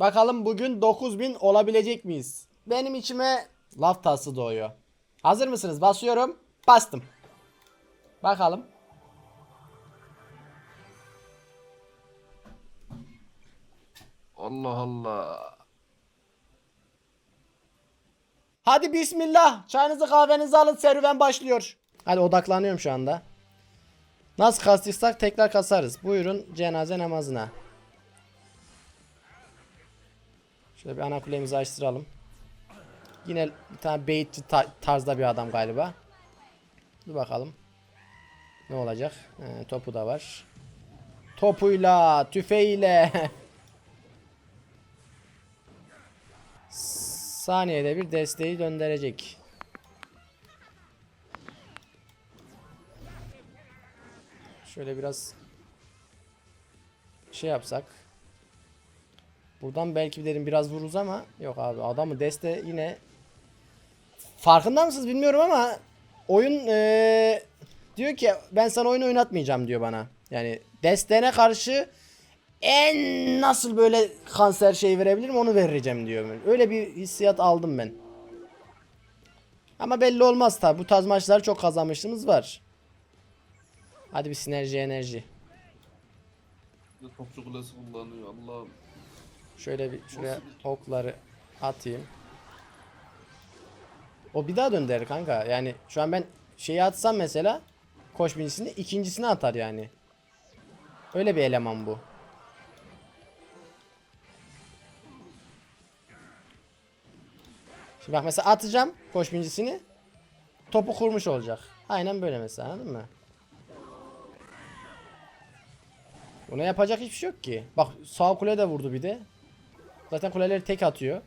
Bakalım bugün 9000 olabilecek miyiz? Benim içime laf tası doğuyor. Hazır mısınız? Basıyorum. Bastım. Bakalım. Allah Allah. Hadi bismillah. Çayınızı kahvenizi alın serüven başlıyor. Hadi odaklanıyorum şu anda. Nasıl kastıysak tekrar kasarız. Buyurun cenaze namazına. Şöyle bir ana kulemizi açtıralım. Yine bir tane beyitçi ta- tarzda bir adam galiba. Dur bakalım. Ne olacak? He, topu da var. Topuyla, tüfeğiyle. Saniyede bir desteği döndürecek. Şöyle biraz şey yapsak. Buradan belki dedim biraz vururuz ama yok abi adamı deste yine farkında mısınız bilmiyorum ama oyun eee, diyor ki ben sana oyunu oynatmayacağım diyor bana. Yani destene karşı en nasıl böyle kanser şey verebilirim onu vereceğim diyor. Öyle bir hissiyat aldım ben. Ama belli olmaz tabi. Bu tarz maçları çok kazanmışlığımız var. Hadi bir sinerji enerji. Topçu kulesi kullanıyor Allah'ım. Şöyle bir şuraya okları atayım. O bir daha dönder kanka. Yani şu an ben şeyi atsam mesela koş birincisini ikincisini atar yani. Öyle bir eleman bu. Şimdi bak mesela atacağım koş birincisini. Topu kurmuş olacak. Aynen böyle mesela anladın mı? Buna yapacak hiçbir şey yok ki. Bak sağ kule de vurdu bir de. Zaten kuleleri tek atıyor.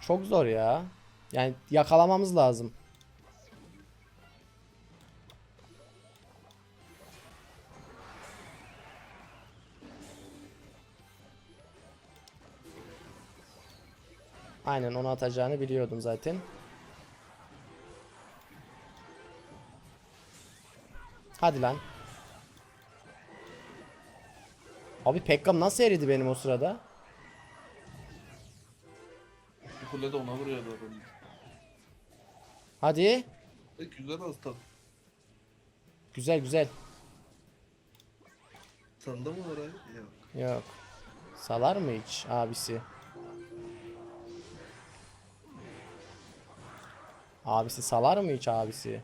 Çok zor ya. Yani yakalamamız lazım. Aynen onu atacağını biliyordum zaten. Hadi lan. Abi Pekkam nasıl eridi benim o sırada? Kule de ona vuruyor adam. Hadi. E güzel hasta. Güzel güzel. Sende mi var? Yok. Yok. Salar mı hiç abisi? Abisi salar mı hiç abisi?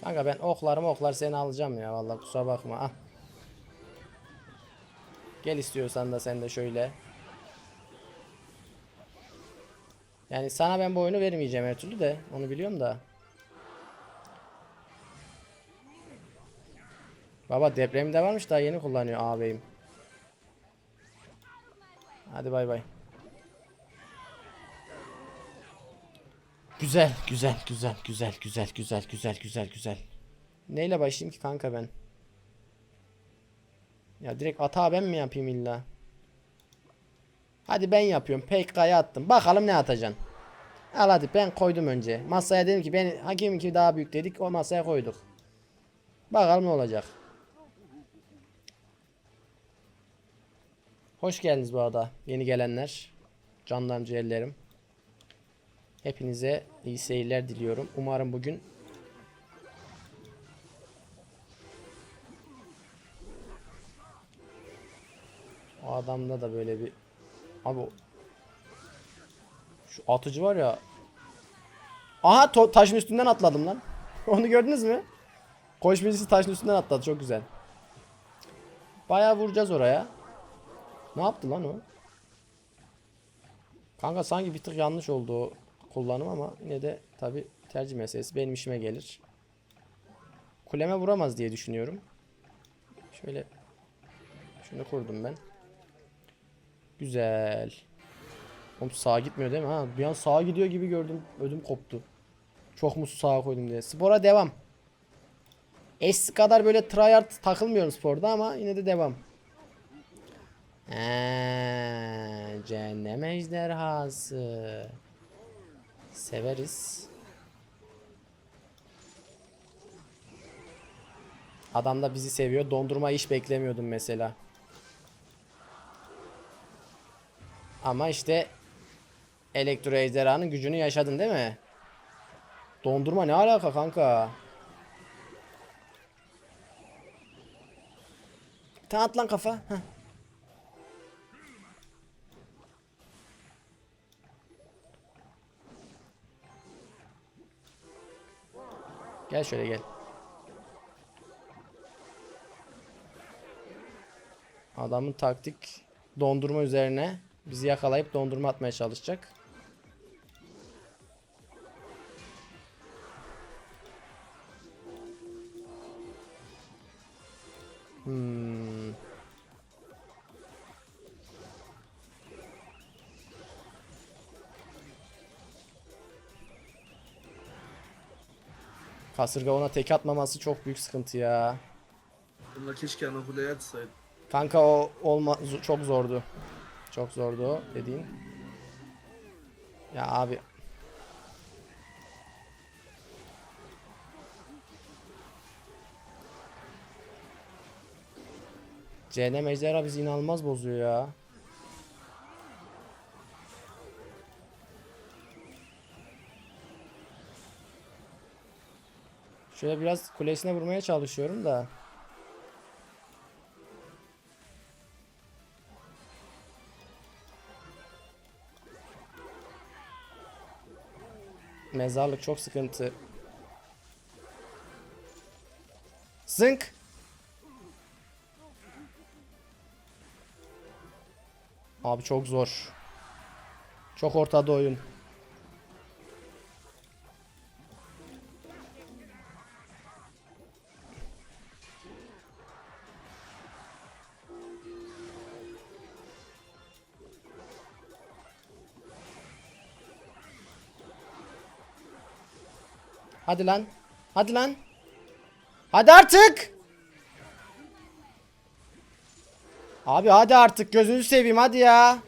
Kanka ben oklarımı oklar seni alacağım ya vallahi kusura bakma. Ah. Gel istiyorsan da sen de şöyle. Yani sana ben bu oyunu vermeyeceğim her türlü de onu biliyorum da. Baba depremde varmış daha yeni kullanıyor ağabeyim. Hadi bay bay. Güzel, güzel, güzel, güzel, güzel, güzel, güzel, güzel, güzel. Neyle başlayayım ki kanka ben? Ya direkt atağı ben mi yapayım illa? Hadi ben yapıyorum. PK'ya attım. Bakalım ne atacaksın. Al hadi ben koydum önce. Masaya dedim ki ben hakim ki daha büyük dedik. O masaya koyduk. Bakalım ne olacak. Hoş geldiniz bu arada yeni gelenler. Canlarım ciğerlerim. Hepinize iyi seyirler diliyorum. Umarım bugün adamda da böyle bir abi şu atıcı var ya Aha taşın üstünden atladım lan. Onu gördünüz mü? Koş birisi taşın üstünden atladı çok güzel. Bayağı vuracağız oraya. Ne yaptı lan o? Kanka sanki bir tık yanlış oldu kullanım ama yine de tabi tercih meselesi benim işime gelir. Kuleme vuramaz diye düşünüyorum. Şöyle şunu kurdum ben. Güzel. Oğlum sağa gitmiyor değil mi? Ha, bir an sağa gidiyor gibi gördüm. Ödüm koptu. Çok mu sağa koydum diye. Spora devam. Eski kadar böyle tryhard takılmıyorum sporda ama yine de devam. Eee, cehennem ejderhası. Severiz. Adam da bizi seviyor. Dondurma hiç beklemiyordum mesela. Ama işte Elektro Ejderhanın gücünü yaşadın değil mi? Dondurma ne alaka kanka? Sen at lan kafa. Heh. Gel şöyle gel. Adamın taktik dondurma üzerine bizi yakalayıp dondurma atmaya çalışacak. Hmm. Kasırga ona tek atmaması çok büyük sıkıntı ya. Bunlar keşke ana kuleye atsaydı. Kanka o olma çok zordu. Çok zordu dediğin. Ya abi. Cehennem ejderha bizi inanılmaz bozuyor ya. Şöyle biraz kulesine vurmaya çalışıyorum da. Mezarlık çok sıkıntı. Zınk. Abi çok zor. Çok ortada oyun. Hadi lan. Hadi lan. Hadi artık. Abi hadi artık gözünü seveyim hadi ya.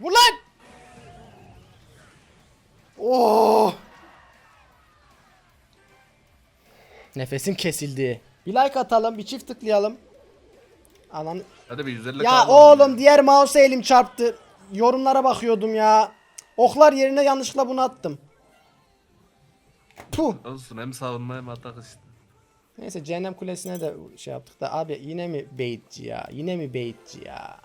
Vur lan. Oh. Nefesim kesildi. Bir like atalım, bir çift tıklayalım. Anan Hadi bir 150 ya kaldı. oğlum diğer mouse'a elim çarptı. Yorumlara bakıyordum ya. Oklar yerine yanlışlıkla bunu attım. Puh. Olsun hem savunma hem atak işte. Neyse cehennem kulesine de şey yaptık da abi yine mi baitçi ya? Yine mi baitçi ya?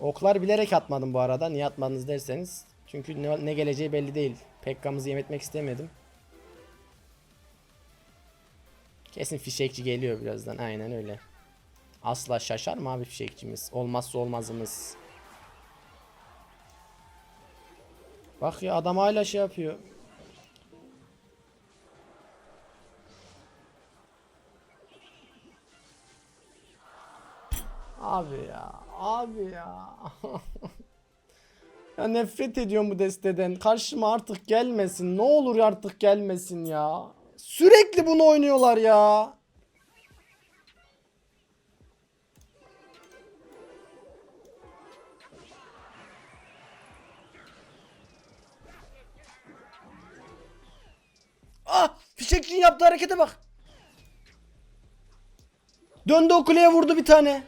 Oklar bilerek atmadım bu arada. Niye atmadınız derseniz. Çünkü ne, ne geleceği belli değil. Pekkamızı yem etmek istemedim. Kesin fişekçi geliyor birazdan. Aynen öyle. Asla şaşar mı abi fişekçimiz? Olmazsa olmazımız. Bak ya adam hala şey yapıyor. Abi ya, abi ya. ya nefret ediyorum bu desteden. Karşıma artık gelmesin. Ne olur artık gelmesin ya. Sürekli bunu oynuyorlar ya. Ah! Fişekçinin yaptığı harekete bak. Döndü o kuleye vurdu bir tane.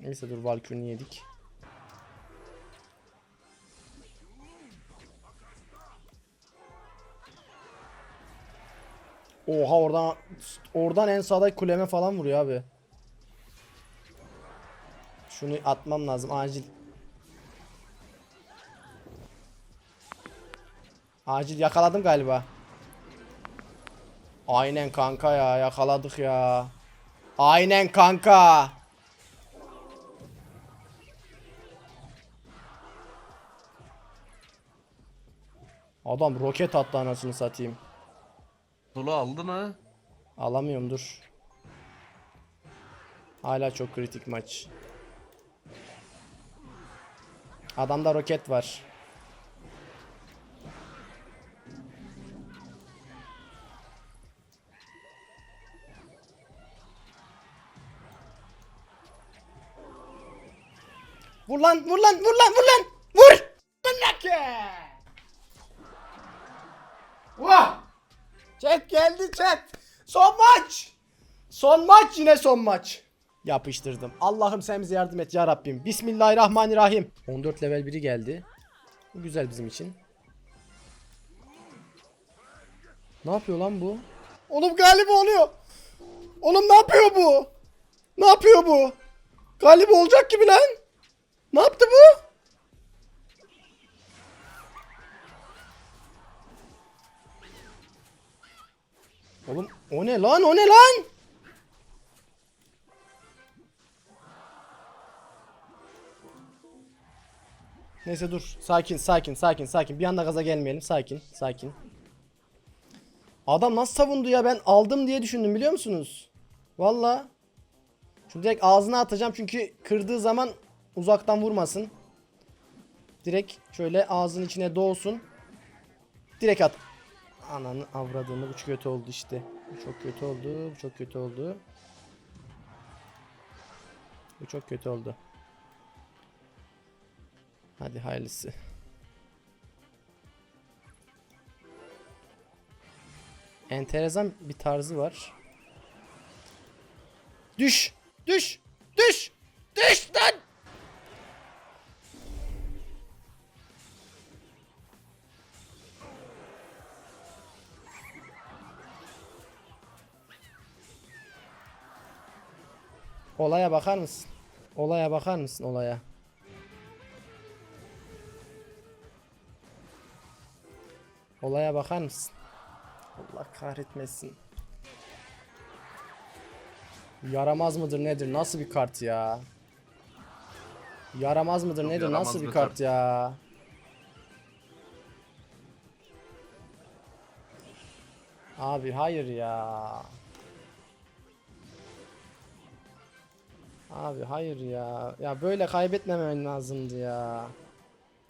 Neyse dur Valkyrie'ni yedik. Oha oradan oradan en sağdaki kuleme falan vuruyor abi. Şunu atmam lazım acil. Acil yakaladım galiba. Aynen kanka ya yakaladık ya. Aynen kanka. Adam roket attı anasını satayım. Solo aldın ha. Alamıyorum dur. Hala çok kritik maç. Adamda roket var. Vur lan vur lan vur lan vur lan vur. Mınlaki. Vah. Chat geldi chat. Son maç. Son maç yine son maç. Yapıştırdım. Allah'ım sen bize yardım et ya Rabbim. Bismillahirrahmanirrahim. 14 level biri geldi. Bu güzel bizim için. Ne yapıyor lan bu? Oğlum galiba oluyor. Oğlum ne yapıyor bu? Ne yapıyor bu? Galip olacak gibi lan. Ne yaptı bu? Oğlum o ne lan o ne lan? Neyse dur. Sakin sakin sakin sakin. Bir anda gaza gelmeyelim. Sakin sakin. Adam nasıl savundu ya ben aldım diye düşündüm biliyor musunuz? Valla. Şimdi direkt ağzına atacağım çünkü kırdığı zaman uzaktan vurmasın. Direkt şöyle ağzın içine doğsun. Direkt at. Ananı avradığını bu çok kötü oldu işte. Bu çok kötü oldu. Bu çok kötü oldu. Bu çok kötü oldu. Hadi hayırlısı. Enteresan bir tarzı var. Düş! Düş! Düş! Düş lan! Olaya bakar mısın? Olaya bakar mısın olaya? Olaya bakar mısın? Allah kahretmesin. Yaramaz mıdır nedir? Nasıl bir kart ya? Yaramaz mıdır Çok nedir? yaramaz Nasıl bir bir kart kart. ya? Abi hayır ya. Abi hayır ya. Ya böyle kaybetmemen lazımdı ya.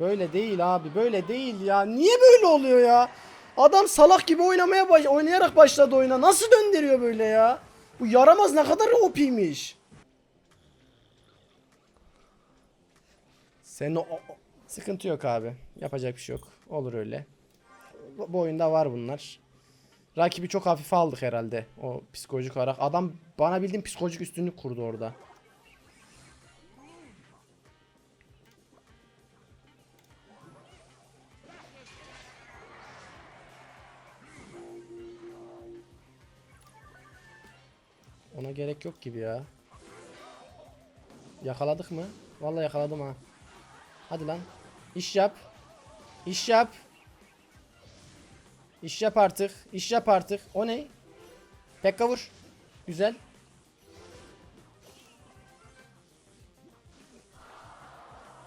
Böyle değil abi. Böyle değil ya. Niye böyle oluyor ya? Adam salak gibi oynamaya baş oynayarak başladı oyuna. Nasıl döndürüyor böyle ya? Bu yaramaz ne kadar OP'ymiş. Senin o, o- sıkıntı yok abi. Yapacak bir şey yok. Olur öyle. Bu, bu oyunda var bunlar. Rakibi çok hafife aldık herhalde. O psikolojik olarak. Adam bana bildiğin psikolojik üstünlük kurdu orada. Ona gerek yok gibi ya. Yakaladık mı? Vallahi yakaladım ha. Hadi lan. İş yap. İş yap. İş yap artık. İş yap artık. O ne? Pekka vur. Güzel.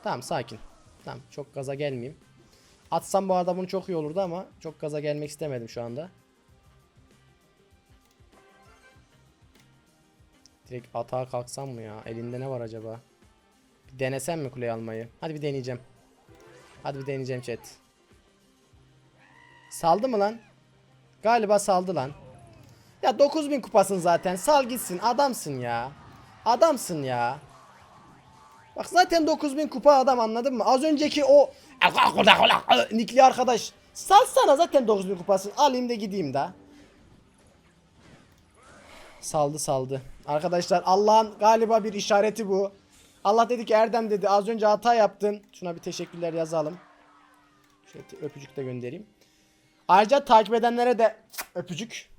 Tamam sakin. Tamam çok gaza gelmeyeyim. Atsam bu arada bunu çok iyi olurdu ama çok gaza gelmek istemedim şu anda. Direkt atağa kalksam mı ya? Elinde ne var acaba? Bir denesem mi kuleyi almayı? Hadi bir deneyeceğim. Hadi bir deneyeceğim chat. Saldı mı lan? Galiba saldı lan. Ya 9000 kupasın zaten. Sal gitsin. Adamsın ya. Adamsın ya. Bak zaten 9000 kupa adam anladın mı? Az önceki o Nikli arkadaş. Salsana zaten 9000 kupasın. Alayım da gideyim da. Saldı saldı. Arkadaşlar Allah'ın galiba bir işareti bu. Allah dedi ki Erdem dedi az önce hata yaptın. Şuna bir teşekkürler yazalım. Şöyle öpücük de göndereyim. Ayrıca takip edenlere de öpücük.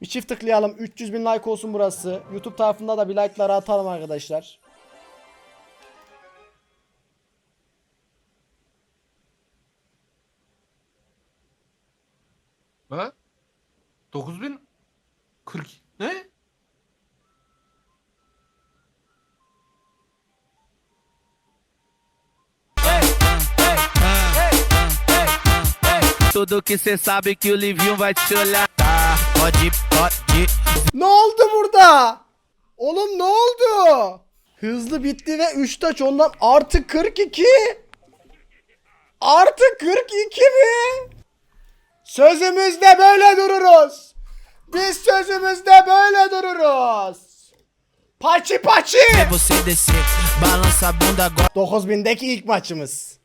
Bir çift tıklayalım. 300 bin like olsun burası. YouTube tarafında da bir like'ları atalım arkadaşlar. Ha? 9000 40 ne? Tudo que cê sabe que o Livinho vai te olhar. Tá, pode, pode. Ne oldu burada? Oğlum ne oldu? Hızlı bitti ve 3 taç ondan artı 42. Artı 42 mi? Sözümüzde böyle dururuz. Biz sözümüzde böyle dururuz. Paçi paçi. Vê você descer, balança a bunda agora. 9000'deki ilk maçımız.